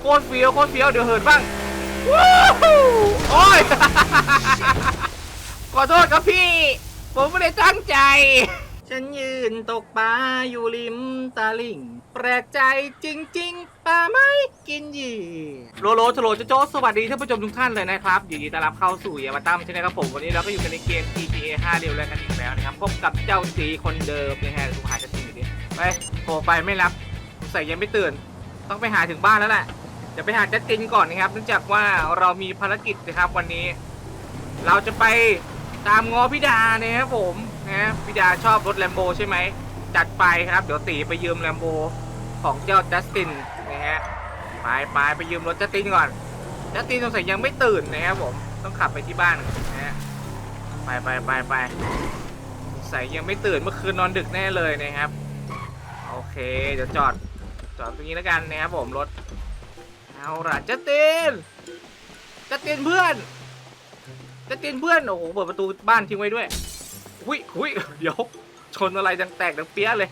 โคตรเฟี้ยวโคตรเฟี้ยวเดี๋ยวเหินบ้างว้าวโอ้ย ขอโทษครับพี่ ผมไม่ได้ตั้งใจ ฉันยืนตกปลาอยู่ริมตาลิ่ง แปลกใจจริง ๆปลาไม่กินเหยื่อโลโลโจโลโจโจสวัสดีท่านผู้ชมทุกท่านเลยนะครับยินดีต้อนรับเข้าสู่ยามาตั้มใช่ไหมครับผม วันนี้เราก็อยู่กันในเกม GTA 5เรียวแล้วกันอีกแล้วนะครับ พบกับเจ้าสีคนเดิมนะฮะทุกหาจะตื่นดิไปโทรไปไม่รับใส่ยังไม่ตื่น ต้องไปหาถึงบ้านแล้วแหละ เดี๋ยวไปหาจัสตินก่อนนะครับ เนื่องจากว่าเรามีภารกิจนะครับวันนี้ เราจะไปตามง้อพี่ดาเนะครับผมนะพี่ดาชอบรถแลมโบใช่ไหมจัดไปครับ เดี๋ยวตีไปยืมแลมโบของเจ้าจัสตินนะฮะไปไปไปยืมรถจัสตินก่อนจัสตินสงสัยยังไม่ตื่นนะครับผมต้องขับไปที่บ้านนะฮะไปไปไปไปสงสัยยังไม่ตื่นเมื่อคืนนอนดึกแน่เลยนะครับ โอเค เดี๋ยวจอดจอดตรงนี้แล้วกันนะครับผมรถ เอาล่ะจัสตินจัสตินเพื่อนจะตีนเพื่อนโอ้โหเปิดประตูบ้านทิ้งไว้ด้วยหุยหุยเดี๋ยวชนอะไรดังแตกดังเปี้ยเลย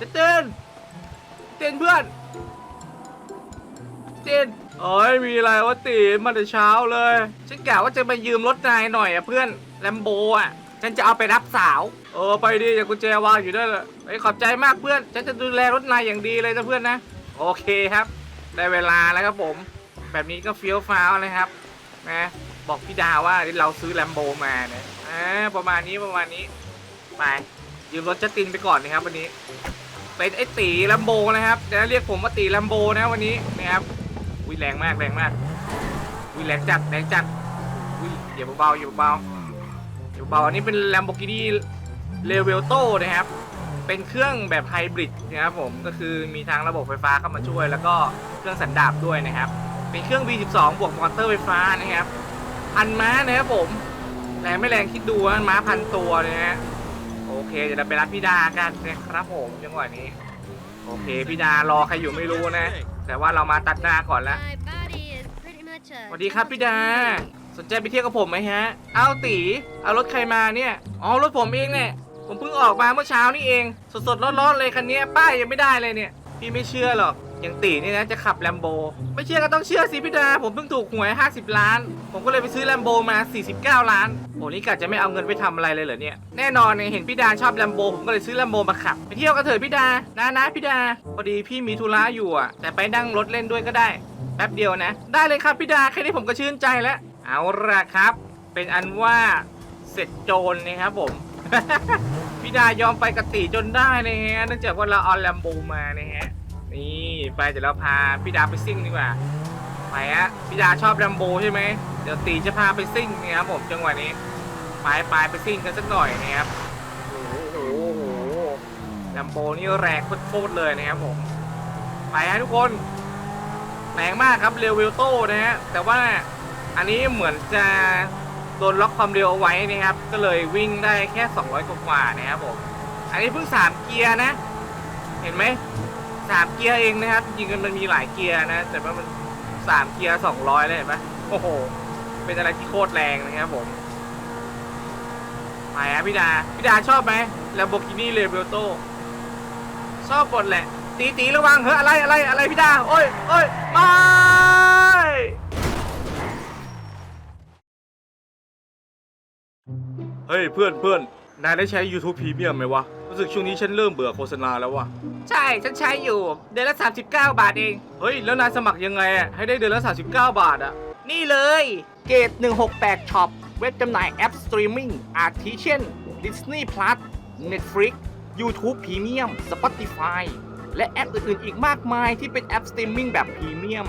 จะต้นเต้นเพื่อนเต้นเอ้ยมีอะไรวะตีนมาแต่เช้าเลย ฉันกะว่าจะมายืมรถนายหน่อยอะเพื่อนแลมโบอะฉันจะเอาไปรับสาว เออไปดิอย่ากุญแจวางอยู่ด้เลยไอ้ยขอบใจมากเพื่อน ฉันจะดูแลรถนายอย่างดีเลยนะเพื่อนนะ โอเคครับ ได้เวลาแล้วครับผม แบบนี้ก็เฟี้ยวฟ้าวนะครับนะบอกพี่ดาว่าเราซื้อแลมโบมาเนี่ยอ่าประมาณนี้ประมาณนี้ ไปยืมรถจัสตินไปก่อนนะครับ วันนี้ เป็นไอ้ตีแลมโบนะครับจะเรียกผมว่าตีแลมโบนะวันนี้นะครับอุ้ยแรงมากแรงมากอุ้ยแรงจัดแรงจัดอุ้ยอย่าเบาๆอย่าเบาๆอย่าเบาๆอันนี้เป็น Lamborghini l e v e l t o นะครับ เป็นเครื่องแบบไฮบริดนะครับผมก็คือมีทางระบบไฟฟ้าเข้ามาช่วยแล้วก็ เครื่องสันดาปด้วยนะครับ เป็นเครื่อง V12 บวกมอเตอร์ไฟฟ้านะครับพันม้านะครับผมแรงไม่แรงคิดดูว่าม้าพันตัวนะฮะโอเคเดี๋ยวเราไปรับพี่ดากันนะครับผมจังหวะนี้ โอเคพี่ดารอใครอยู่ไม่รู้นะ แต่ว่าเรามาตัดหน้าก่อนแล้วสวัสดีครับพี่ดา สนใจไปเที่ยวกับผมไหมฮะเอาตีเอารถใครมาเนี่ยอ๋อรถผมเองเนี่ยผมเพิ่งออกมาเมื่อเช้านี่เอง สดๆร้อนๆเลยคันนี้ป้ายยังไม่ได้เลยเนี่ย พี่ไม่เชื่อหรอก อย่างตีนี่นะจะขับแลมโบ ไม่เชื่อก็ต้องเชื่อสิพี่ดา ผมเพิ่งถูกหวย 50 ล้าน ผมก็เลยไปซื้อแลมโบมา 49 ล้าน โอ้นี่กะจะไม่เอาเงินไปทำอะไรเลยเหรอเนี่ย แน่นอนเนี่ยเห็นพี่ดาชอบแลมโบ ผมก็เลยซื้อแลมโบมาขับ ไปเที่ยวกันเถอะพี่ดา นะนะพี่ดา พอดีพี่มีธุระอยู่อะ แต่ไปนั่งรถเล่นด้วยก็ได้ แป๊บเดียวนะ ได้เลยครับพี่ดา แค่นี้ผมก็ชื่นใจแล้ว เอาละครับ เป็นอันว่าเสร็จโจรนะครับผม พี่ดายอมไปกติจนได้นะฮะเนื่องจากว่าเราเอาแลมโบมานะฮะนี่ไปเดี๋ยวเราพาพี่ดาไปซิ่งดีกว่าไปฮะพี่ดาชอบแลมโบใช่ไหมเดี๋ยวตีจะพาไปซิ่งนะครับผมจังหวะนี้ไปไปไปซิ่งกันสักหน่อยนะครับโอ้โหแลมโบนี่แรงโคตรเลยนะครับผมไปฮะทุกคนแรงมากครับเรเวลโต้นะฮะแต่ว่าอันนี้เหมือนจะ โดนล็อกความเร็วเอาไว้นะครับ ก็เลยวิ่งได้แค่ 200 กว่าๆนะครับผม อันนี้เพิ่ง 3 เกียร์นะ เห็นไหมสามเกียร์เองนะครับ จริงๆมันมีหลายเกียร์นะ แต่ว่ามัน3เกียร์200เลยเห็นไหมโอ้โห เป็นอะไรที่โคตรแรงนะครับผมไปฮะพี่ดา พี่ดาชอบไหม Lamborghini r e v e l t o ชอบหมดแหละ ตีตีระวังเฮ้ยอะไรอะไรอะไรพี่ดา โอ้ยโอ้ยม่ เฮ้ยเพื่อนเพื่อนนายได้ใช้ YouTube Premium ไหมวะ รู้สึกช่วงนี้ฉันเริ่มเบื่อโฆษณาแล้ววะใช่ ฉันใช้อยู่ เดือนละ 39 บาทเอง เฮ้ย แล้วนายสมัครยังไงอะให้ได้เดือนละ 39 บาทอะนี่เลย เกต168 Shop เว็บจำหน่ายแอปสตรีมมิ่งอาทิเช่น Disney Plus Netflix YouTube Premium Spotify และแอปอื่นๆ อีกมากมายที่เป็นแอปสตรีมมิ่งแบบพรีเมียม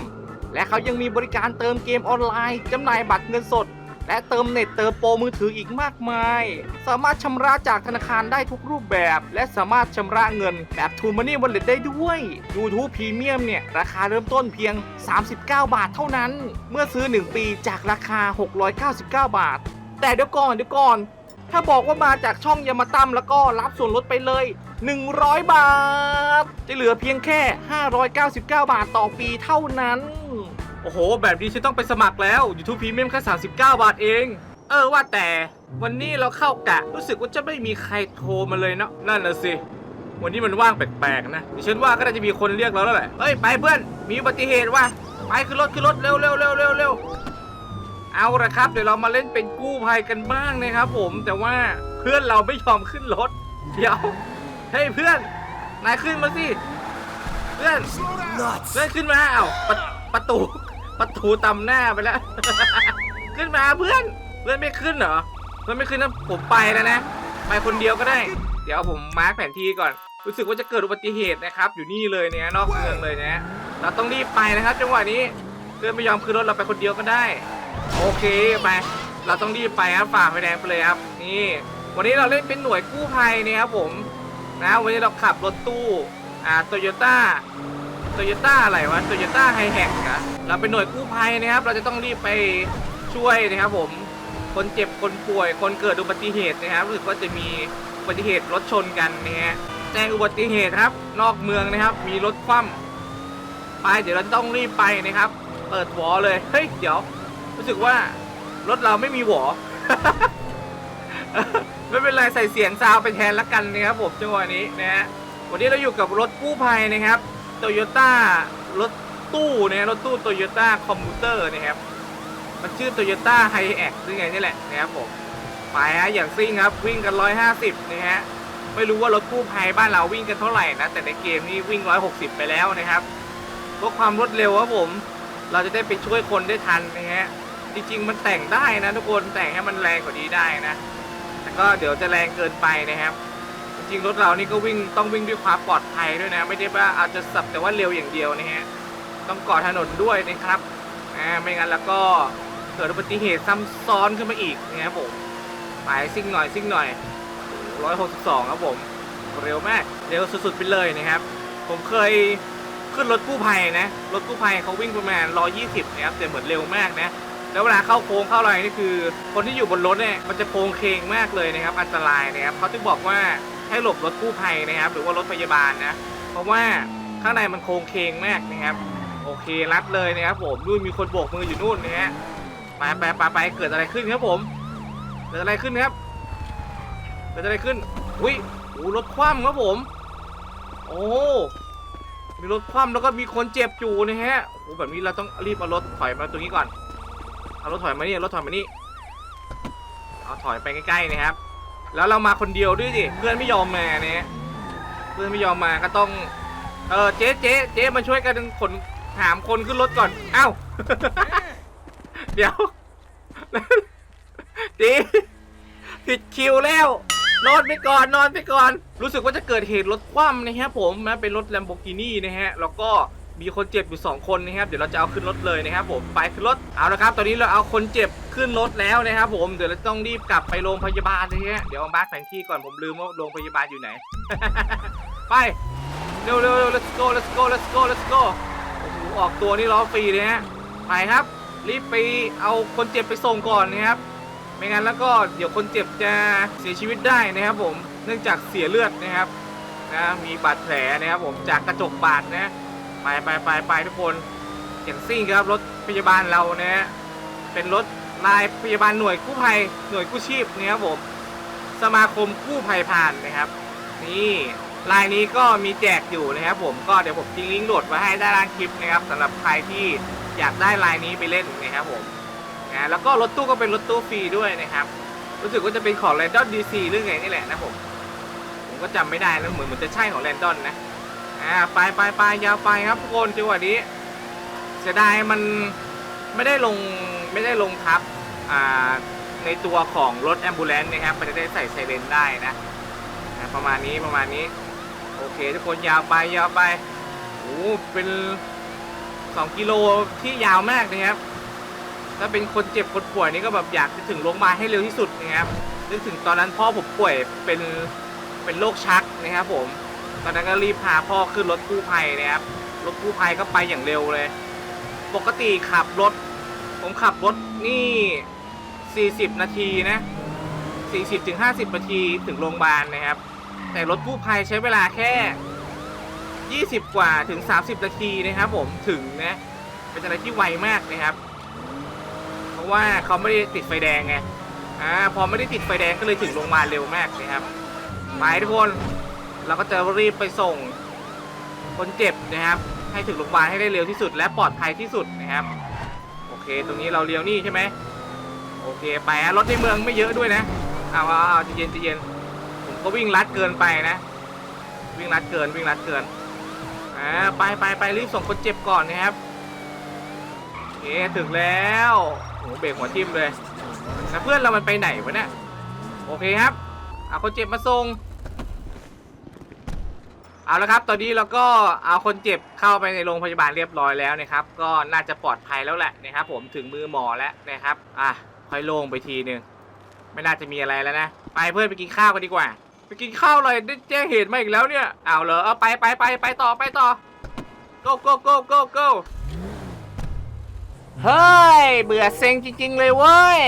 และเขายังมีบริการเติมเกมออนไลน์จำหน่ายบัตรเงินสด และเติมเน็ตเติมโปรมือถืออีกมากมาย สามารถชำระจากธนาคารได้ทุกรูปแบบ และสามารถชำระเงินแบบ True Money Wallet ได้ด้วย YouTube Premium เนี่ย ราคาเริ่มต้นเพียง 39 บาทเท่านั้น เมื่อซื้อ 1 ปีจากราคา 699 บาท แต่เดี๋ยวก่อนเดี๋ยวก่อน ถ้าบอกว่ามาจากช่องยามาตั้มแล้วก็รับส่วนลดไปเลย 100 บาท จะเหลือเพียงแค่ 599 บาทต่อปีเท่านั้น โอ้โห แบบนี้ฉันต้องไปสมัครแล้ว YouTube Premium แค่39 บาทเอง เออว่าแต่วันนี้เราเข้ากะ รู้สึกว่าจะไม่มีใครโทรมาเลยเนาะนั่นน่ะสิ วันนี้มันว่างแปลกๆนะดิฉันว่าก็น่าจะมีคนเรียกเราแล้วแหละเฮ้ยไปเพื่อนมีอุบัติเหตุว่ะไปขึ้นรถขึ้นรถเร็วเร็วเร็วเร็วเร็วเอาละครับ เดี๋ยวเรามาเล่นเป็นกู้ภัยกันบ้างนะครับผมแต่ว่าเพื่อนเราไม่ยอมขึ้นรถเดี๋ยวเฮ้ยเพื่อนนายขึ้นมาสิเพื่อนเพื่อนขึ้นมาเอ้าประประตู ประตูตำหน้าไปแล้ว ขึ้นมาเพื่อน เพื่อนไม่ขึ้นเหรอ เพื่อนไม่ขึ้นนะผมไปแล้วนะ ไปคนเดียวก็ได้ เดี๋ยวผมมาร์คแผนที่ก่อน รู้สึกว่าจะเกิดอุบัติเหตุนะครับ อยู่นี่เลยเนี่ยนอกเมืองเลยเนะเราต้องรีบไปนะครับ จังหวะนี้ เพื่อนไม่ยอมขึ้นรถเราไปคนเดียวก็ได้ โอเคไป เราต้องรีบไปครับฝ่าไฟแดงไปเลยครับ นี่ วันนี้เราเล่นเป็นหน่วยกู้ภัยเนี่ยครับผม นะ วันนี้เราขับรถตู้ อ่าโตโยต้า โตโยต้าอะไรวะโตโยต้าไฮแฮกนะเราเป็นหน่วยกู้ภัยนะครับ เราจะต้องรีบไปช่วยนะครับผม คนเจ็บ คนป่วย คนเกิดอุบัติเหตุนะครับ รู้สึกว่าจะมีอุบัติเหตุรถชนกันนะฮะแจ้งอุบัติเหตุครับ นอกเมืองนะครับ มีรถคว่ำไป เดี๋ยวเราต้องรีบไปนะครับ เปิดหวอเลย เฮ้ย เดี๋ยว รู้สึกว่ารถเราไม่มีหวอไม่เป็นไรใส่เสียงซาวไปแทนละกันนะครับผมจังหวะนี้นะฮะ วันนี้เราอยู่กับรถกู้ภัยนะครับ โตโยต้ารถตู้นะรถตู้โตโยต้าคอมพิวเตอร์นะครับมันชื่อโตโยต้าไฮแอคหรือไงนี่แหละนะครับผมไปฮะอย่างซิ่งครับวิ่งกัน 150นะฮะไม่รู้ว่ารถกู้ภัยบ้านเราวิ่งกันเท่าไหร่นะแต่ในเกมนี้วิ่ง 160 ไปแล้วนะครับเพื่อความรวดเร็วครับผมเราจะได้ไปช่วยคนได้ทันนะฮะจริงๆมันแต่งได้นะทุกคนแต่งให้มันแรงกว่านี้ได้นะ แต่ก็เดี๋ยวจะแรงเกินไปนะครับ จริงรถเรานี่ก็วิ่งต้องวิ่งด้วยความปลอดภัยด้วยนะ ไม่ได้ว่าอาจจะสับแต่ว่าเร็วอย่างเดียวนะฮะต้องกาะถนนด้วยนะครับอ่าไม่งั้นแล้วก็เกิดอุบัติเหตุซ้ำซ้อนขึ้นมาอีกนะครับผมไปซิ่งหน่อยซิ่งหน่อยร้อยหกสิบสองครับผมเร็วมากเร็วสุดๆไปเลยนะครับ ผมเคยขึ้นรถกู้ภัยนะรถกู้ภัยเขาวิ่งประมาณ 120นะครับแต่เหมือนเร็วมากนะแล้วเวลาเข้าโค้งเข้าอะไรนี่คือ คนที่อยู่บนรถเนี่ยมันจะโค้งเคงมากเลยนะครับ อันตรายนะครับเขาถึงบอกว่า ให้หลบรถกู้ภัยนะครับ หรือว่ารถพยาบาลนะ เพราะว่าข้างในมันโค้งเคงมากนะครับ โอเครัดเลยนะครับผมนู่นมีคนโบกมืออยู่นู่นนะฮะไปไปไปไปเกิดอะไรขึ้นครับผม เกิดอะไรขึ้นครับ เกิดอะไรขึ้น อุ้ยโอ้รถคว่ำครับผม โอ้มีรถคว่ำแล้วก็มีคนเจ็บอยู่นะฮะโอ้แบบนี้เราต้องรีบเอารถถอยมาตรงนี้ก่อน เอารถถอยมานี่รถถอยมานี่ เอาถอยไปใกล้ๆนะครับ แล้วเรามาคนเดียวด้วยดิเพื่อนไม่ยอมมาเนี่ยเพื่อนไม่ยอมมาก็ต้อง เออเจ๊เจ๊เจ๊มาช่วยกันขนหามคนขึ้นรถก่อนเอ้าเดี๋ยวจ๊ผิดคิวแล้วนอนไปก่อนนอนไปก่อน รู้สึกว่าจะเกิดเหตุรถคว่ำนะครับผมนะเป็นรถ Lamborghini นะฮะ แล้วก็ มีคนเจ็บอยู่ 2 คนนะครับ เดี๋ยวเราจะเอาขึ้นรถเลยนะครับผมไปขึ้นรถเอาละครับ ตอนนี้เราเอาคนเจ็บขึ้นรถแล้วนะครับผมเดี๋ยวเราต้องรีบกลับไปโรงพยาบาลนะฮะเดี๋ยวเอามาร์คแผนที่ก่อนผมลืมว่าโรงพยาบาลอยู่ไหน ไปเร็วเร็วเร็ว let's go let's go let's go let's go โอ้โหออกตัวนี่ล้อฟรีเลยฮะไปครับ รีบไปเอาคนเจ็บไปส่งก่อนนะครับไม่งั้นแล้วก็เดี๋ยวคนเจ็บจะเสียชีวิตได้นะครับผมเนื่องจากเสียเลือดนะครับนะมีบาดแผลนะครับผมจากกระจกบาดนะ ไปไปไปไปทุกคนอย่างซิ่งครับรถพยาบาลเรานะฮะเป็นรถลายพยาบาลหน่วยกู้ภัยหน่วยกู้ชีพนะครับผมสมาคมกู้ภัยผ่านนะครับ นี่ลายนี้ก็มีแจกอยู่นะครับผมก็เดี๋ยวผมทิ้งลิงก์โหลดไว้ให้ด้านล่างคลิปนะครับสำหรับใครที่อยากได้ลายนี้ไปเล่นนะครับผมนะแล้วก็รถตู้ก็เป็นรถตู้ฟรีด้วยนะครับ รู้สึกว่าจะเป็นของ r รนดอนดีซีหรือไงนี่แหละนะผมผมก็จำไม่ได้แล้วเหมือนเหมือนจะใช่ของ r รนดอนนะ อ่าไปไปไปยาวไปครับทุกคนจังหวะนี้เสียดายมันไม่ได้ลงไม่ได้ลงทับอ่าในตัวของรถแอมบูเลนต์นะครับมันจะได้ใส่ไซเรนได้นะประมาณนี้ประมาณนี้ โอเค ทุกคนยาวไปยาวไปโอ้เป็น 2 กิโลที่ยาวมากนะครับถ้าเป็นคนเจ็บคนป่วยนี่ก็แบบอยากจะถึงโรงพยาบาลให้เร็วที่สุดนะครับนึกถึงตอนนั้นพ่อผมป่วยเป็นเป็นโรคชักนะครับผม ตอนนั้นก็รีบพาพ่อขึ้นรถกู้ภัยนะครับ รถกู้ภัยก็ไปอย่างเร็วเลย ปกติขับรถ ผมขับรถนี่ 40 นาทีนะ 40ถึง50 นาทีถึงโรงพยาบาลนะครับ แต่รถกู้ภัยใช้เวลาแค่ 20 กว่าถึง 30 นาทีนะครับ ผมถึงนะ เป็นอะไรที่ไวมากนะครับ เพราะว่าเขาไม่ได้ติดไฟแดงไง อ่า พอไม่ได้ติดไฟแดงก็เลยถึงโรงพยาบาลเร็วมากนะครับ ไปทุกคน เราก็จะรีบไปส่งคนเจ็บนะครับ ให้ถึงโรงพยาบาลให้ได้เร็วที่สุด และปลอดภัยที่สุดนะครับ โอเค ตรงนี้เราเลี้ยวนี่ใช่ไหมโอเค ไปฮะรถในเมืองไม่เยอะด้วยนะเอาเอาเอาใจะเย็นใจะเย็นผมก็วิ่งลัดเกินไปนะ วิ่งลัดเกินวิ่งลัดเกินอ่าไปไปไปรีบส่งคนเจ็บก่อนนะครับโอเคถึงแล้วโอ้โหเบรกหัวทิ่มเลยแล้วเพื่อนเรามันไปไหนวะเนี่ยโอเคครับเอาคนเจ็บมาส่ง เอาละครับ ตอนนี้เราก็เอาคนเจ็บเข้าไปในโรงพยาบาลเรียบร้อยแล้วนะครับ ก็น่าจะปลอดภัยแล้วแหละนะครับ ผมถึงมือหมอแล้วนะครับ อะค่อยโล่งไปทีหนึ่งไม่น่าจะมีอะไรแล้วนะ ไปเพื่อนไปกินข้าวกันดีกว่า ไปกินข้าวเลยได้แจ้งเหตุมาอีกแล้วเนี่ยเอาเหรอเอาไปไปไปไปต่อไปต่อ go go go go go เฮ้ย เบื่อเซ็งจริง ๆ เลยเว้ย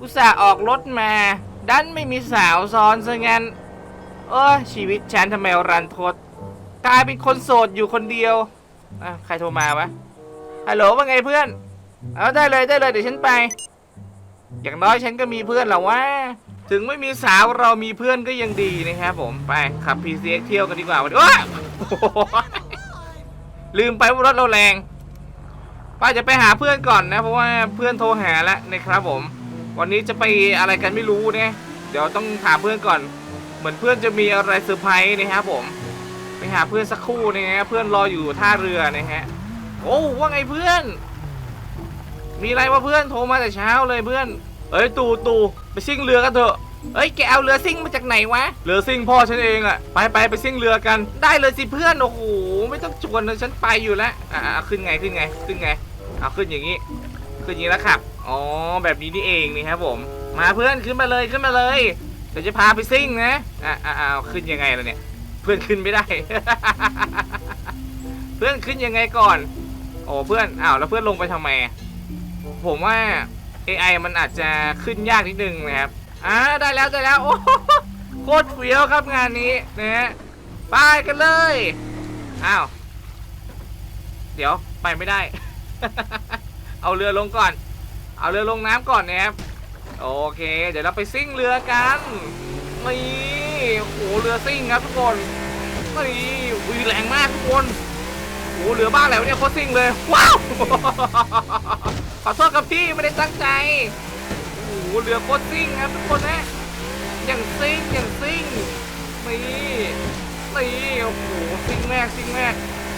อุตส่าห์ออกรถมา ดันไม่มีสาวซ้อนซะงั้น โอ้ยชีวิตฉันทำไมรันทด กลายเป็นคนโสดอยู่คนเดียวอะใครโทรมาวะฮัลโหลว่าไงเพื่อน เอาได้เลยได้เลยเดี๋ยวฉันไป อย่างน้อยฉันก็มีเพื่อนแล้ววะถึงไม่มีสาวเรามีเพื่อนก็ยังดีนะครับผมไปขับ PCX เที่ยวกันดีกว่าวันนี้โอ้ลืมไปว่ารถเราแรงป้าจะไปหาเพื่อนก่อนนะ เพราะว่าเพื่อนโทรหาแล้วนะครับผม วันนี้จะไปอะไรกันไม่รู้เนี่ยเดี๋ยวต้องถามเพื่อนก่อน เหมือนเพื่อนจะมีอะไรเซอร์ไพรส์นะครับผม ไปหาเพื่อนสักครู่นะฮะเพื่อนรออยู่ท่าเรือนะฮะโอ้ว่าไงเพื่อน มีอะไรวะเพื่อนโทรมาแต่เช้าเลยเพื่อนเอ้ยตูตูไปซิ่งเรือกันเถอะเอ้ยแกเอาเรือซิ่งมาจากไหนวะเรือซิ่งพ่อฉันเองอะไปไปไปซิ่งเรือกัน ได้เลยสิเพื่อนโอ้โหไม่ต้องชวนเลยฉันไปอยู่แล้วอ่าขึ้นไงขึ้นไงขึ้นไงเอาขึ้นอย่างนี้ ขึ้นอย่างนี้แล้วครับอ๋อแบบนี้นี่เองนี่ครับผม มาเพื่อนขึ้นมาเลยขึ้นมาเลยเดี๋ยวจะพาไปซิ่งนะอ่าอ่าเอาขึ้นยังไงล่ะเนี่ย เพื่อนขึ้นไม่ได้ เพื่อนขึ้นยังไงก่อน โอ้เพื่อนอ้าวแล้วเพื่อนลงไปทำไม ผมว่า AI มันอาจจะขึ้นยากนิดนึงนะครับอ่าได้แล้วได้แล้วโอ้โคตรเฟี้ยวครับงานนี้นะฮะไปกันเลยอ้าวเดี๋ยวไปไม่ได้ เอาเรือลงก่อน เอาเรือลงน้ำก่อนนะครับโอเค เดี๋ยวเราไปซิ่งเรือกันนี่ โอ้โหเรือซิ่งครับทุกคนนี่อุ้ยแรงมากทุกคนโอ้โหเรือบ้านแล้วเนี่ยโคตรซิ่งเลยว้าวขอโทษครับพี่ไม่ได้ตั้งใจโอ้โหเรือโคตรซิ่งครับทุกคนนะอย่างซิ่งอย่างซิ่งนี่นี่โอ้โหซิ่งแมกซิ่งแมก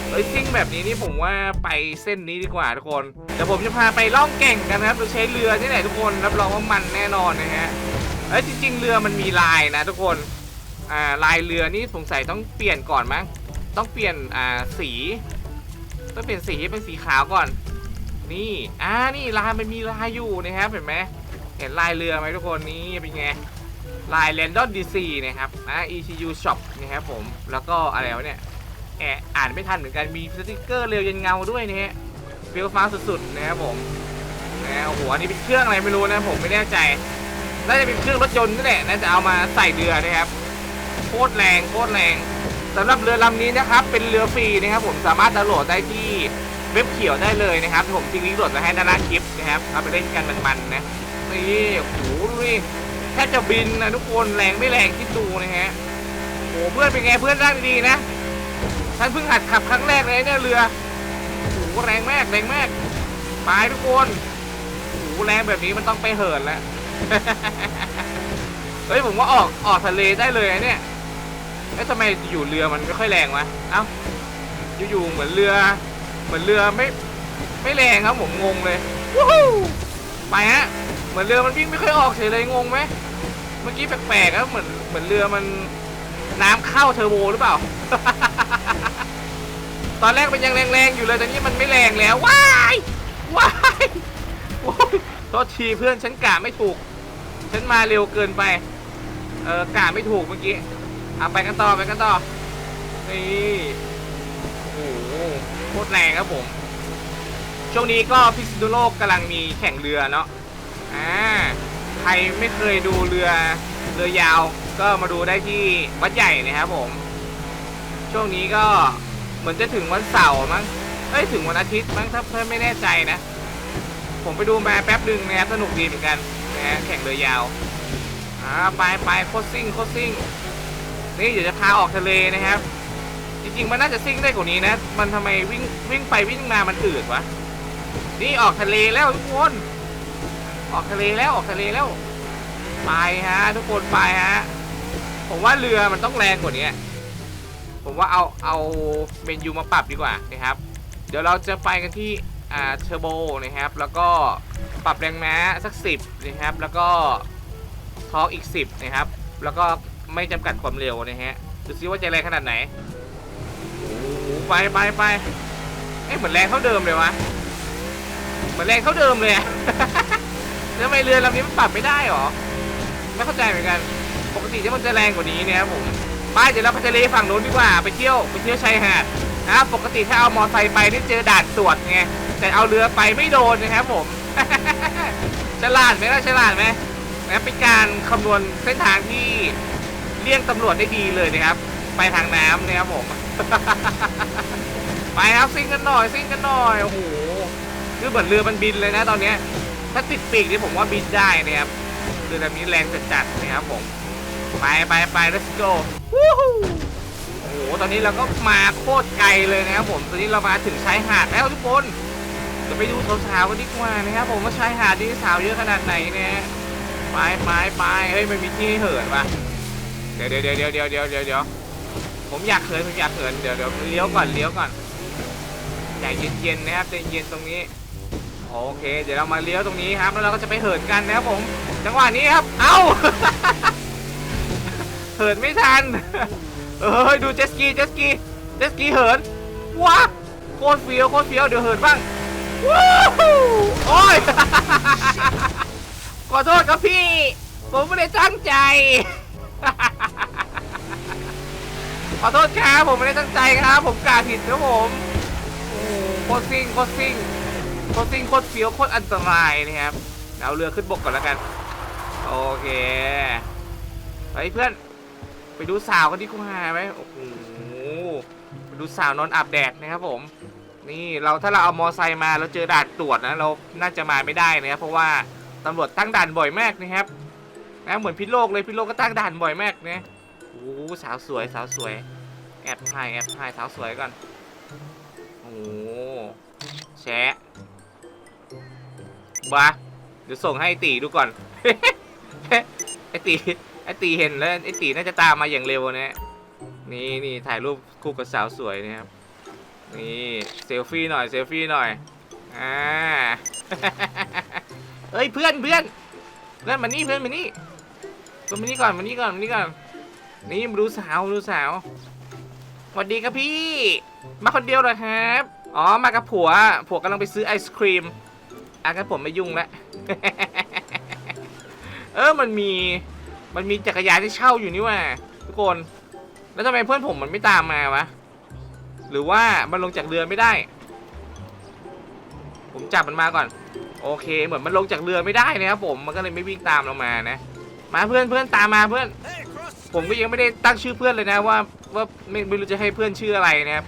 เอ้ยซิ่งแบบนี้นี่ผมว่าไปเส้นนี้ดีกว่าทุกคนเดี๋ยวผมจะพาไปล่องแก่งกันนะครับโดยใช้เรือที่ไหนทุกคนรับรองว่ามันแน่นอนนะฮะเอ้ยจริง ๆ เรือมันมีลายนะทุกคน อ่าลายเรือนี่สงสัยต้องเปลี่ยนก่อนมั้งต้องเปลี่ยนอ่าสีต้องเปลี่ยนสีให้เป็นสีขาวก่อน นี่อ่านี่ลายมันมีลายอยู่นะครับเห็นไหมเห็นลายเรือไหมทุกคนนี่เป็นไงลาย Landon DC นะครับอ่า ECU Shop นะครับผมแล้วก็อะไรวะเนี่ยแอบอ่านไม่ทันเหมือนกันมีสติกเกอร์เรียวยันเงาด้วยนะฮะเฟี้ยวฟ้าสุดๆนะครับผมนะโอ้โหอันนี้เป็นเครื่องอะไรไม่รู้นะผมไม่แน่ใจน่าจะเป็นเครื่องรถยนต์นี่แหละน่าจะเอามาใส่เรือนะครับ โคตรแรงโคตรแรงสำหรับเรือลำนี้นะครับ เป็นเรือฟรีนะครับ ผมสามารถดาวน์โหลดได้ที่เว็บเขียวได้เลยนะครับผมทิ้งลิงก์โหลดไว้ให้ด้านล่างคลิปนะครับเอาไปเล่นกันมันๆนะนี่โหดูดิแทบจะบินนะทุกคนแรงไม่แรงคิดดูนะฮะโอ้โหเพื่อนเป็นไงเพื่อนร่างดีนะฉันเพิ่งหัดขับครั้งแรกเลยเนี่ยเรือโอ้โหแรงมากแรงมากไปทุกคนโอ้โหแรงแบบนี้มันต้องไปเหินแล้วเฮ้ยผมว่าออกออกทะเลได้เลยเนี่ย เอ๊ะทำไมอยู่เรือมันไม่ค่อยแรงวะเอ้าอยู่ๆเหมือนเรือ เหมือนเรือไม่ไม่แรงครับผมงงเลยวู้ฮู้ไปฮะเหมือนเรือมันวิ่งไม่ค่อยออกเฉยเลยงงไหมเมื่อกี้แปลกๆครับเหมือนเหมือนเรือมันน้ำเข้าเทอร์โบหรือเปล่า ตอนแรกมันยังแรงๆอยู่เลยแต่นี่มันไม่แรงแล้วว้ายว้ายโอ้ยโทษทีเพื่อนฉันกะไม่ถูก ฉันมาเร็วเกินไป เออกะไม่ถูกเมื่อกี้ เอาไปกันต่อไปกันต่อ นี่โอ้โหโคตรแรงครับผม ช่วงนี้ก็พิษณุโลกกำลังมีแข่งเรือเนาะ อ่า ใครไม่เคยดูเรือเรือยาว ก็มาดูได้ที่วัดใหญ่นะครับผม ช่วงนี้ก็เหมือนจะถึงวันเสาร์มั้ง เอ้ยถึงวันอาทิตย์มั้งถ้าถ้าไม่แน่ใจนะ ผมไปดูมาแป๊บหนึ่งนะครับสนุกดีเหมือนกันนะฮะแข่งเรือยาว อ่าไปไปโคตรซิ่งโคตรซิ่ง นี่เดี๋ยวจะพาออกทะเลนะครับ จริงๆ มันน่าจะซิ่งได้กว่านี้นะ มันทำไมวิ่งวิ่งไปวิ่งมามันอืดวะ นี่ออกทะเลแล้วทุกคน ออกทะเลแล้วออกทะเลแล้ว ไปฮะ ทุกคนไปฮะ ผมว่าเรือมันต้องแรงกว่านี้ผมว่าเอาเอาเมนยูมาปรับดีกว่านะครับ เดี๋ยวเราจะไปกันที่อ่าเทอร์โบนะครับ แล้วก็ปรับแรงม้าสักสิบนะครับ แล้วก็ทอร์กอีกสิบนะครับ แล้วก็ ไม่จำกัดความเร็วนะฮะดูซิว่าจะแรงขนาดไหนโอ้โหไปไปไปเอ๊ะเหมือนแรงเท่าเดิมเลยวะเหมือนแรงเท่าเดิมเลยอะ แล้วทำไมเรือลำนี้มันปรับไม่ได้หรอไม่เข้าใจเหมือนกัน ปกติที่มันจะแรงกว่านี้เนยครับผมไปเดี๋ยวเราไปทะเลฝั่งนู้นดีกว่าไปเที่ยวไปเที่ยวชายหาดนะครับปกติถ้าเอามอไซค์ไปนี่เจอด่านตรวจไงแต่เอาเรือไปไม่โดนนะครับผม ฉลาดไหมล่ะฉลาดไหมนะเป็นการคำนวณเส้นทางที่ เลี่ยงตำรวจได้ดีเลยนะครับ ไปทางน้ำนะครับผม ไปครับซิ่งกันหน่อยซิ่งกันหน่อยโอ้โหคือเหมือนเรือมันบินเลยนะตอนเนี้ย ถ้าติดปีกนี่ผมว่าบินได้นะครับเรือลำนี้แรงจัดๆนะครับผม ไปไปไป let's go โอ้โหตอนนี้เราก็มาโคตรไกลเลยนะครับผมตอนนี้เรามาถึงชายหาดแล้วทุกคนเดี๋ยวไปดูสาวๆกันดีกว่านะครับผมว่าชายหาดนี้สาวเยอะขนาดไหนเนี่ยไปไปไปเฮ้ยมันมีที่ให้เหินปะ เดี๋ยวเดี๋ยวเดี๋ยวเดี๋ยวเดี๋ยวเดี๋ยวเดี๋ยวผมอยากเหินผมอยากเหินเดี๋ยวเดี๋ยวเลี้ยวก่อนเลี้ยวก่อนใจเย็นๆนะครับใจเย็นตรงนี้โอเค เดี๋ยวเรามาเลี้ยวตรงนี้ครับ แล้วเราก็จะไปเหินกันนะครับผมจังหวะนี้ครับ เอ้าเหินไม่ทันเอ้ยดูเจสกีเจสกีเจสกีเหินว้าโคตรเฟี้ยวโคตรเฟี้ยวเดี๋ยวเหินบ้างว้าวโอ้ยขอโทษครับพี่ ผมไม่ได้ตั้งใจ ขอโทษครับผมไม่ได้ตั้งใจครับผมกาผิดครับผมโอ้โหโคตรซิ่งโคตรซิ่งโคตรซิ่งโคตรเฟี้ยวโคตรอันตรายนะครับเอาเรือขึ้นบกก่อนแล้วกันโอเคไปเพื่อน ไปดูสาวกันดีกว่าไหมโอ้โหไปดูสาวนอนอาบแดดนะครับผม นี่เราถ้าเราเอามอไซค์มาแล้วเจอด่านตรวจนะเราน่าจะมาไม่ได้นะครับเพราะว่าตำรวจตั้งด่านบ่อยมากนะครับนะเหมือนพิษโลกเลยพิษโลกก็ตั้งด่านบ่อยมากนะ โอ้สาวสวยสาวสวย แอบถ่ายแอบถ่ายสาวสวยก่อน โอ้โหแชะบ้าเดี๋ยวส่งให้ตีดูก่อน ไอตีไอตีเห็นแล้วไอตีน่าจะตามมาอย่างเร็วนะนี่นี่ถ่ายรูปคู่กับสาวสวยนะครับ นี่เซลฟี่หน่อยเซลฟี่หน่อย อ่า เฮ้ยเพื่อนเพื่อนเพื่อนมานี่เพื่อนมานี่เพื่อนมานี่ก่อนมานี่ก่อนมานี่ก่อน นี่มาดูสาวมาดูสาวสวัสดีครับพี่ มาคนเดียวเหรอครับ อ๋อ มากับผัว ผัวกำลังไปซื้อไอศครีมอะงั้นผมไม่ยุ่งล้วเออ มันมี มันมีจักรยานที่เช่าอยู่นี่ว่าทุกคน แล้วทำไมเพื่อนผมมันไม่ตามมาวะ หรือว่ามันลงจากเรือไม่ได้ ผมจับมันมาก่อน โอเค เหมือนมันลงจากเรือไม่ได้นะครับผม มันก็เลยไม่วิ่งตามเรามานะ มาเพื่อนเพื่อนตามมาเพื่อน ผมก็ยังไม่ได้ตั้งชื่อเพื่อนเลยนะว่าว่าไม่ไม่รู้จะให้เพื่อนชื่ออะไรนะครับ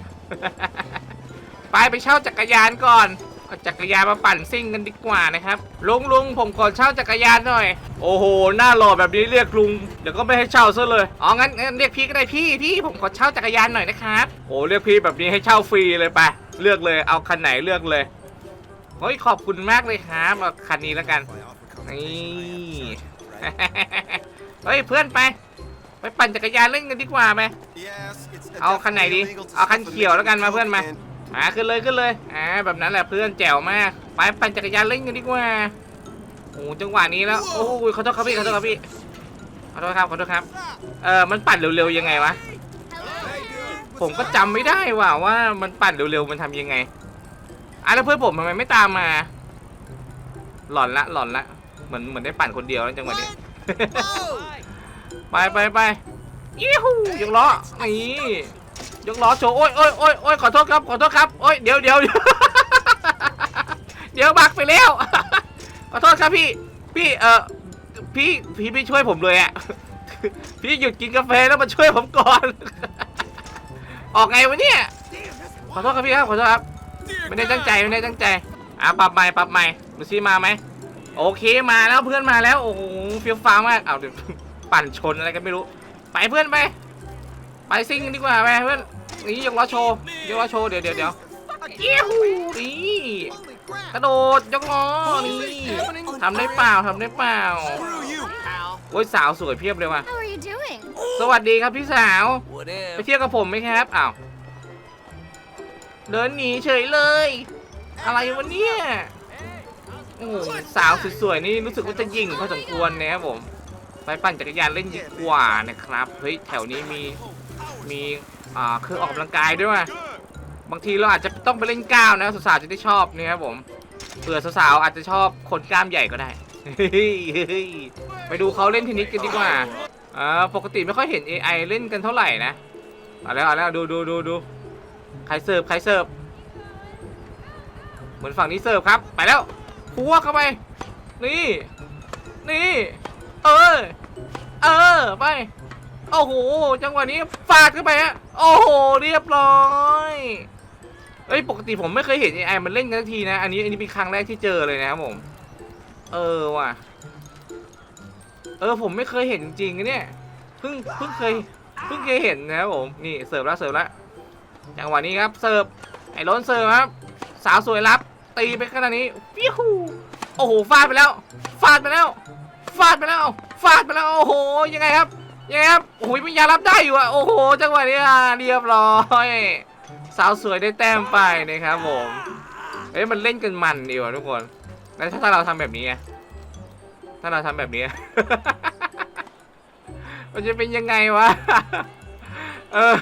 ไปไปเช่าจักรยานก่อนเอาจักรยานมาปั่นซิ่งกันดีกว่านะครับลุงลุงผมขอเช่าจักรยานหน่อย โอ้โหหน้าหล่อแบบนี้เรียกลุงเดี๋ยวก็ไม่ให้เช่าซะเลยอ๋องั้นงั้นเรียกพี่ก็ได้พี่พี่ผมขอเช่าจักรยานหน่อยนะครับโอ้เรียกพี่แบบนี้ให้เช่าฟรีเลยไปเลือกเลยเอาคันไหนเลือกเลยเฮ้ยขอบคุณมากเลยครับเอาคันนี้แล้วกันนี่ เฮ้ยเพื่อนไป ไปปั่นจักรยานเล่นกันดีกว่าไหมเอาคันไหนดี เอาคันเขียวแล้วกันมาเพื่อนมามาขึ้นเลยขึ้นเลยอ่าแบบนั้นแหละเพื่อนแจ๋วมากไปปั่นจักรยานเล่นกันดีกว่าโอ้จังหวะนี้แล้วโอ้ยขอโทษครับพี่ขอโทษครับพี่ขอโทษครับขอโทษครับเออมันปั่นเร็วๆยังไงวะผมก็จำไม่ได้ว่าว่ามันปั่นเร็วๆมันทำยังไงอะแล้วเพื่อนผมทำไมไม่ตามมา หลอนละหลอนละเหมือนเหมือนได้ปั่นคนเดียวแล้วจังหวะนี้ ไปไปไปยี่หูยกล้อนี่ยกล้อโชว์โอ้ยโอ้ยโอ้ยโอ้ยขอโทษครับขอโทษครับโอ้ยเดี๋ยวเดี๋ยวเดี๋ยวเดี๋ยวบักไปแล้ว ขอโทษครับพี่ พี่เออพี่พี่ไม่ช่วยผมเลยอะพี่หยุดกินกาแฟแล้วมาช่วยผมก่อน ออกไงวะเนี่ยขอโทษครับพี่ครับขอโทษครับไม่ได้ตั้งใจไม่ได้ตั้งใจอะปรับใหม่ปรับใหม่ดูซิมาไหมโอเคมาแล้วเพื่อนมาแล้วโอ้โหเฟี้ยวฟ้าวมากเอาเดี๋ยว ปั่นชนอะไรกันไม่รู้ ไปเพื่อนไป ไปซิ่งกันดีกว่าไปเพื่อน นี่ยกล้อโชว์ ยกล้อโชว์เดี๋ยวเดี๋ยวเดี๋ยวเอี้ยวนี่กระโดดยกล้อนี่ทำได้เปล่าทำได้เปล่า Screw you, pal. โอ้ยสาวสวยเพียบเลยว่ะ How are you doing? สวัสดีครับพี่สาว What ไป if? เที่ยวกับผมไหมครับ อ้าว เดินหนีเฉยเลย อะไรวะเนี่ยโอ้โหสาวสวยๆนี่รู้สึกว่าจะยิงพอสมควรนะครับผม ไปปั่นจักรยานเล่นดีกว่านะครับ เฮ้ยแถวนี้มีมีอ่าเครื่องออกกำลังกายด้วย บางทีเราอาจจะต้องไปเล่นก้าวนะสาวๆจะได้ชอบนะครับผมเผื่อสาวๆอาจจะชอบคนกล้ามใหญ่ก็ได้ไปดูเขาเล่นเทนนิสกันดีกว่าอ่าปกติไม่ค่อยเห็น AI เล่นกันเท่าไหร่นะเอาแล้วเอาแล้วดูดูดูดูใครเสิร์ฟใครเสิร์ฟเหมือนฝั่งนี้เสิร์ฟครับ ไปแล้วพัวเข้าไป นี่ นี่ เออ เออ ไป โอ้โห จังหวะนี้ฟาดเข้าไปฮะ โอ้โห เรียบร้อยเอ้ย ปกติผมไม่เคยเห็น AI มันเล่นกันสักทีนะ อันนี้อันนี้เป็นครั้งแรกที่เจอเลยนะครับผม เออว่ะ เออผมไม่เคยเห็นจริงๆนะเนี่ย เพิ่งเพิ่งเคยเพิ่งเคยเห็นนะครับผม นี่เสิร์ฟแล้วเสิร์ฟแล้วจังหวะนี้ครับเสิร์ฟไอ้ล้นเสิร์ฟครับ สาวสวยรับตีไปขนาดนี้ปิ้วโอ้โหฟาดไปแล้วฟาดไปแล้ว ฟาดไปแล้วฟาดไปแล้วโอ้โหยังไงครับยังไงครับโอ้โหปัญญารับได้อยู่อะโอ้โหจังหวะนี้อะเรียบร้อยสาวสวยได้แต้มไปนะครับผมเอ้ยมันเล่นกันมันดีว่ะทุกคนแล้วถ้าเราทำแบบนี้ถ้าเราทำแบบนี้มันจะเป็นยังไงวะเออ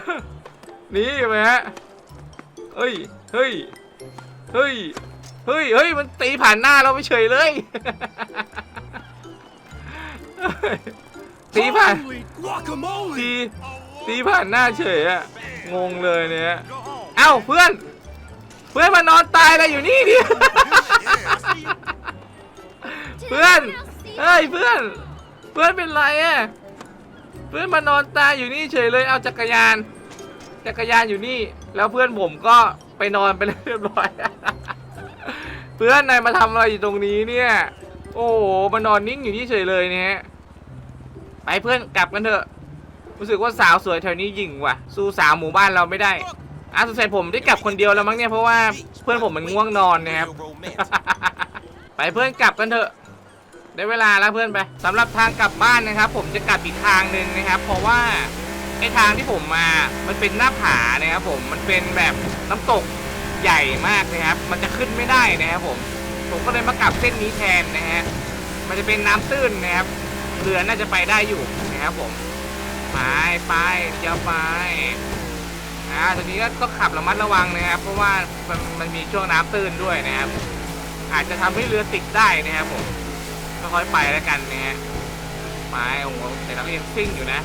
นี่ไปฮะเฮ้ยเฮ้ยเฮ้ยเฮ้ยเฮ้ยมันตีผ่านหน้าเราไปเฉยเลย ตีผ่าน Holy guacamole! ตีตีผ่านหน้าเฉยอะงงเลยเนี่ย Go home. เอ้าเพื่อน เพื่อนมานอนตายอะไรอยู่นี่ดิ Did เพื่อน anyone else see เฮ้ยเพื่อน เพื่อนเป็นไรอะเพื่อนมานอนตายอยู่นี่เฉยเลยเอาจักรยาน จักรยานอยู่นี่ แล้วเพื่อนผมก็ไปนอนไปเรียบร้อย เพื่อนนายมาทำอะไรอยู่ตรงนี้เนี่ย โอ้โหมานอนนิ่งอยู่นี่เฉยเลยเนี่ยฮะ ไปเพื่อนกลับกันเถอะ รู้สึกว่าสาวสวยแถวนี้ยิ่งว่ะ สู้สาวหมู่บ้านเราไม่ได้อะสงสัยผมได้กลับคนเดียวแล้วมั้งเนี่ยเพราะว่าเพื่อนผมมันง่วงนอนนะครับ ไปเพื่อนกลับกันเถอะ ได้เวลาแล้วเพื่อนไปสำหรับทางกลับบ้านนะครับ ผมจะกลับอีกทางหนึ่งนะครับ เพราะว่าไอ้ทางที่ผมมา มันเป็นหน้าผานะครับผม มันเป็นแบบน้ำตกใหญ่มากนะครับ มันจะขึ้นไม่ได้นะครับผม ผมก็เลยมากลับเส้นนี้แทนนะฮะ มันจะเป็นน้ำตื้นนะครับ เรือน่าจะไปได้อยู่นะครับผมไปไปเดี๋ยวไปอ่าตอนนี้ก็ต้องขับระมัดระวังนะครับ เพราะว่ามันมันมีช่วงน้ำตื้นด้วยนะครับ อาจจะทำให้เรือติดได้นะครับผมค่อยๆไปแล้วกันนะฮะไปโอ้โหแต่เราก็ยังซิ่งอยู่นะ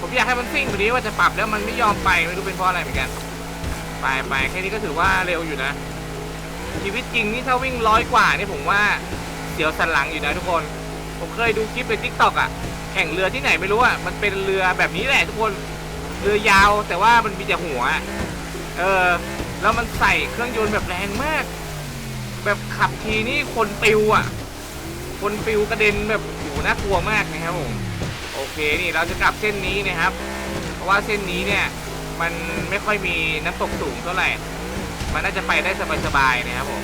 ผมอยากให้มันซิ่งกว่านี้ว่าจะปรับแล้วมันไม่ยอมไปไม่รู้เป็นเพราะอะไรเหมือนกัน ไปไปแค่นี้ก็ถือว่าเร็วอยู่นะชีวิตจริงนี่ถ้าวิ่งร้อยกว่านี่ผมว่าเสียวสันหลังอยู่นะทุกคน ผมเคยดูคลิปในทิกตอกอะ แข่งเรือที่ไหนไม่รู้อะ มันเป็นเรือแบบนี้แหละทุกคน เรือยาวแต่ว่ามันมีแต่หัว เออ แล้วมันใส่เครื่องยนต์แบบแรงมาก แบบขับทีนี่คนปิวอะ คนปิวกระเด็นแบบโหน่ากลัวมากนะครับผม โอเคนี่เราจะกลับเส้นนี้นะครับ เพราะว่าเส้นนี้เนี่ยมันไม่ค่อยมีน้ำตกสูงเท่าไหร่ มันน่าจะไปได้สบายๆนะครับผม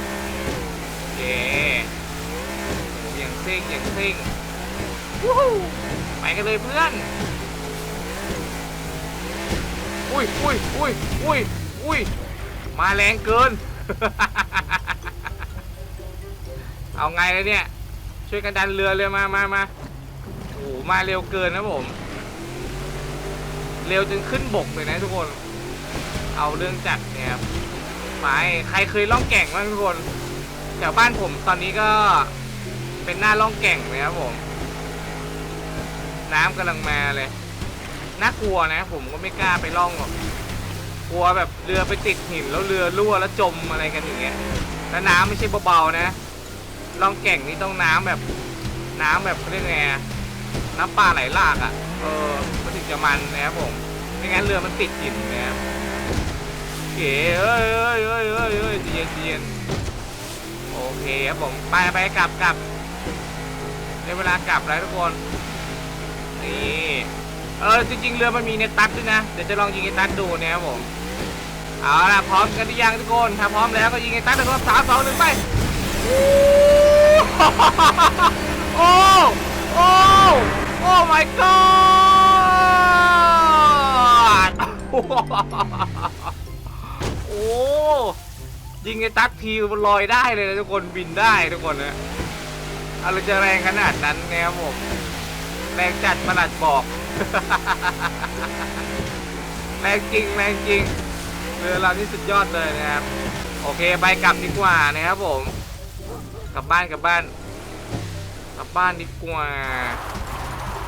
โอเค โอ้ยังซิ่งยังซิ่งวู้ฮู้ไปกันเลยเพื่อน อุ้ยอุ้ยอุ้ยอุ้ยอุ้ยมาแรงเกิน เอาไงเลยเนี่ย ช่วยกันดันเรือเลยมามามาโอ้โหมาเร็วเกินนะผม เร็วจนขึ้นบกเลยนะทุกคน เอาเรื่องจัดเนี่ยครับไปใครเคยล่องแก่งบ้างทุกคนแถวบ้านผมตอนนี้ก็ เป็นหน้าล่องแก่งเลยครับผม น้ำกำลังมาเลย น่ากลัวนะ ผมก็ไม่กล้าไปล่องหรอก กลัวแบบเรือไปติดหินแล้วเรือรั่วแล้วจมอะไรกันอย่างเงี้ยแล้วน้ำไม่ใช่เบาๆนะ ล่องแก่งนี่ต้องน้ำแบบ น้ำแบบเขาเรียกไงน้ำปลาไหลหลากอะ เออมันถึงจะมันนะครับผม ไม่งั้นเรือมันติดหินนะครับเก๋เอ้ยเอ้ยเอ้ยเอ้ยเอ้ยเย็นเย็นโอเคครับผม ไปไปกลับกลับ ได้เวลากลับแล้วทุกคน นี่เออจริงๆเรือมันมีในตัดด้วยนะ เดี๋ยวจะลองยิงในตัดดูนะครับผม เอาล่ะพร้อมกันหรือยังทุกคนถ้าพร้อมแล้วก็ยิงในตัดนะครับสามสองหนึ่งไป โอ้โอ้โอ้ my god โอ้ยิงไอ้ตั๊กทีมันลอยได้เลยนะทุกคนบินได้ทุกคนนะ อะไรจะแรงขนาดนั้นนะครับผมแรงจัดประหลัดบอก แรงจริงแรงจริงเรือเรานี่สุดยอดเลยนะครับ โอเคไปกลับดีกว่านะครับผม กลับบ้านกลับบ้าน กลับบ้านดีกว่า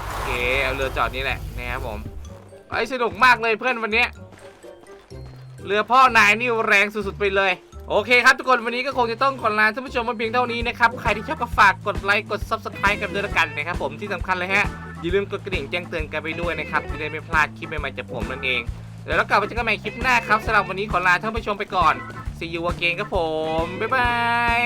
โอเคเอาเรือจอดนี่แหละนะครับผมไอ้สนุกมากเลยเพื่อนวันนี้เรือพ่อนายนี่แรงสุดๆไปเลย โอเคครับทุกคนวันนี้ก็คงจะต้องขอลาท่านผู้ชมมาเพียงเท่านี้นะครับ ใครที่ชอบก็ฝากกดไลค์กด Subscribe กันด้วยละกันนะครับผมที่สำคัญเลยฮะ อย่าลืมกดกระดิ่งแจ้งเตือนกันไปด้วยนะครับจะได้ไม่พลาดคลิปใหม่ๆจากผมนั่นเองเดี๋ยวเรากลับมาเจอกันใหม่คลิปหน้าครับสำหรับวันนี้ขอลาท่านผู้ชมไปก่อน See you again ครับผมบ๊ายบาย